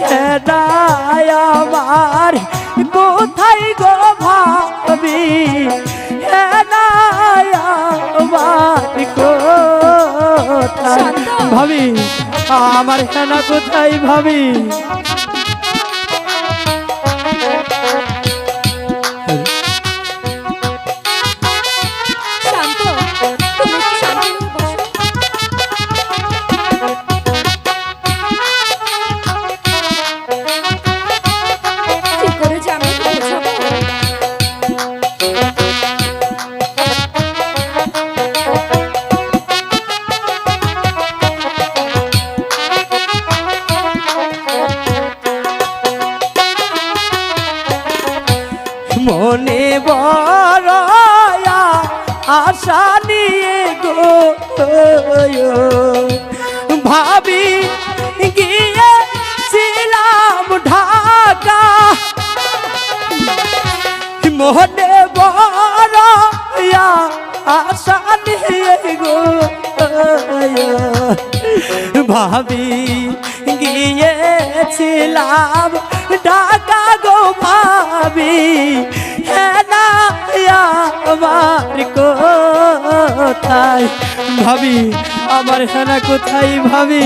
হেদায় আমার কোথায় গো ভাবি? হেদায় আমার কোথায়। ভাবি আমার হেনা কোথায় ভাবি? আশা নিয়ে গো ভাবি গিয়েছিলাম ঢাকা। মনে বড় আশা নিয়ে গো ভাবি গিয়েছিলাম ঢাকা গো ভাবি। আমার কোথায়? ভাবি আমার হেনা কোথায় ভাবি?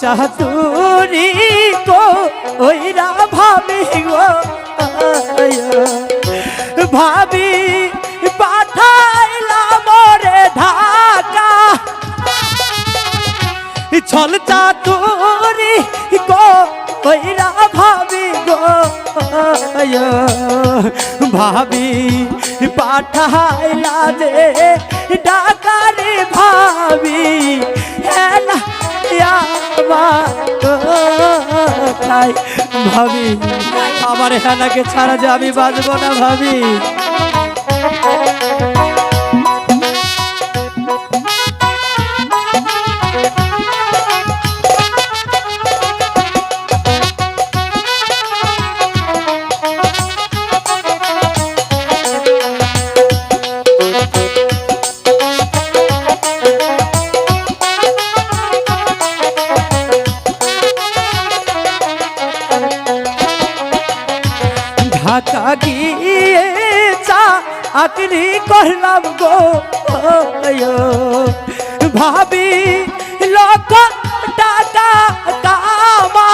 চাতুরি গো ওইরা ভাবি গো। ভাবি পাঠাইলাম রে ঢাকা। ছল চাতুরি গো ওইরা ভাবি গো। ভাবি পাঠাইলা যে ডাকারে ভাবি। ভাবি আমার হেনাকে ছাড়া যে আমি বাঁচবো না ভাবি। আকরি করলাম গো ভাবি লক্ষ টাকা কামা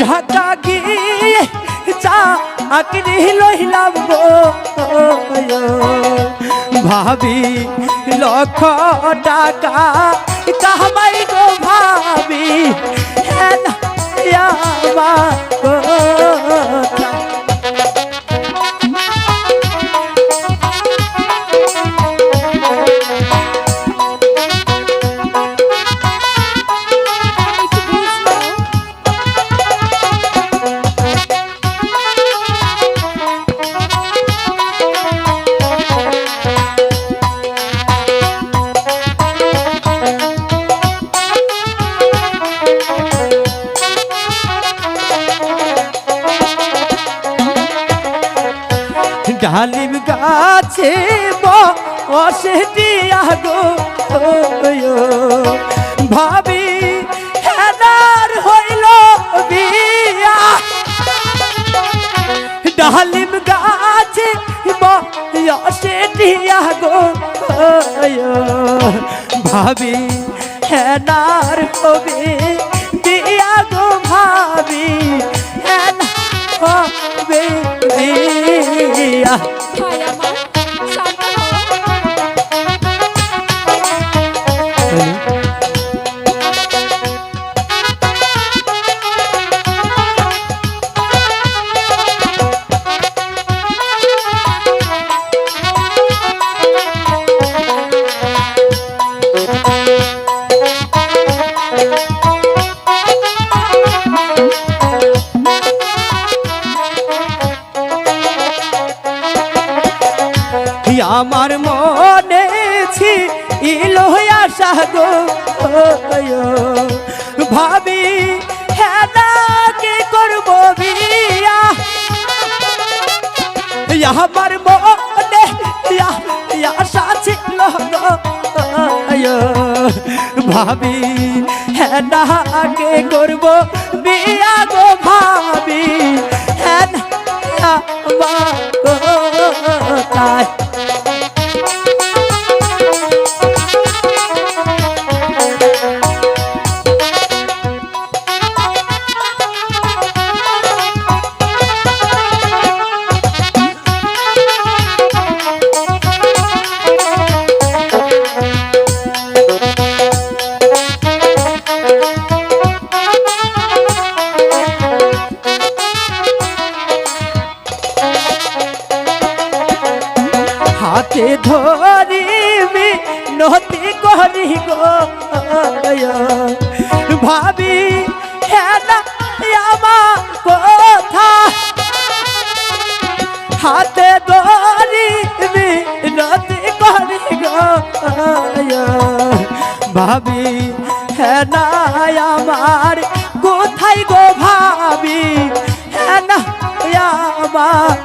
ঢাকা গিয়ে চা আকরি লইলাম গো ভাবি, লক্ষ টাকা কামাই গো ভাবি হ্যাঁ আমার ডালিম গাছে বসে দিয়া গো ভাবি, হেদার হইল বিয়া। ডালিম গাছে বসে দিয়া গো ভাবি হেনার হবে, দিয়া গো ভাই হবে দিয়া আমার মনে ছিল আশা গো ভাবি হ্যাঁ কি করব বিয়া? আমার মনে আশা ছিল গো ভাবি হ্যাঁ কে করব বিয়া গো ভাবি? হ্যাঁ তাই ধরিবি নতি করি ভাবি হ্যাঁ না আমার কথা। হাতে ধরিবি নতি করি ভাবি হ্যাঁ না আমার কোথায় গো ভাবি? হ্যাঁ না আমার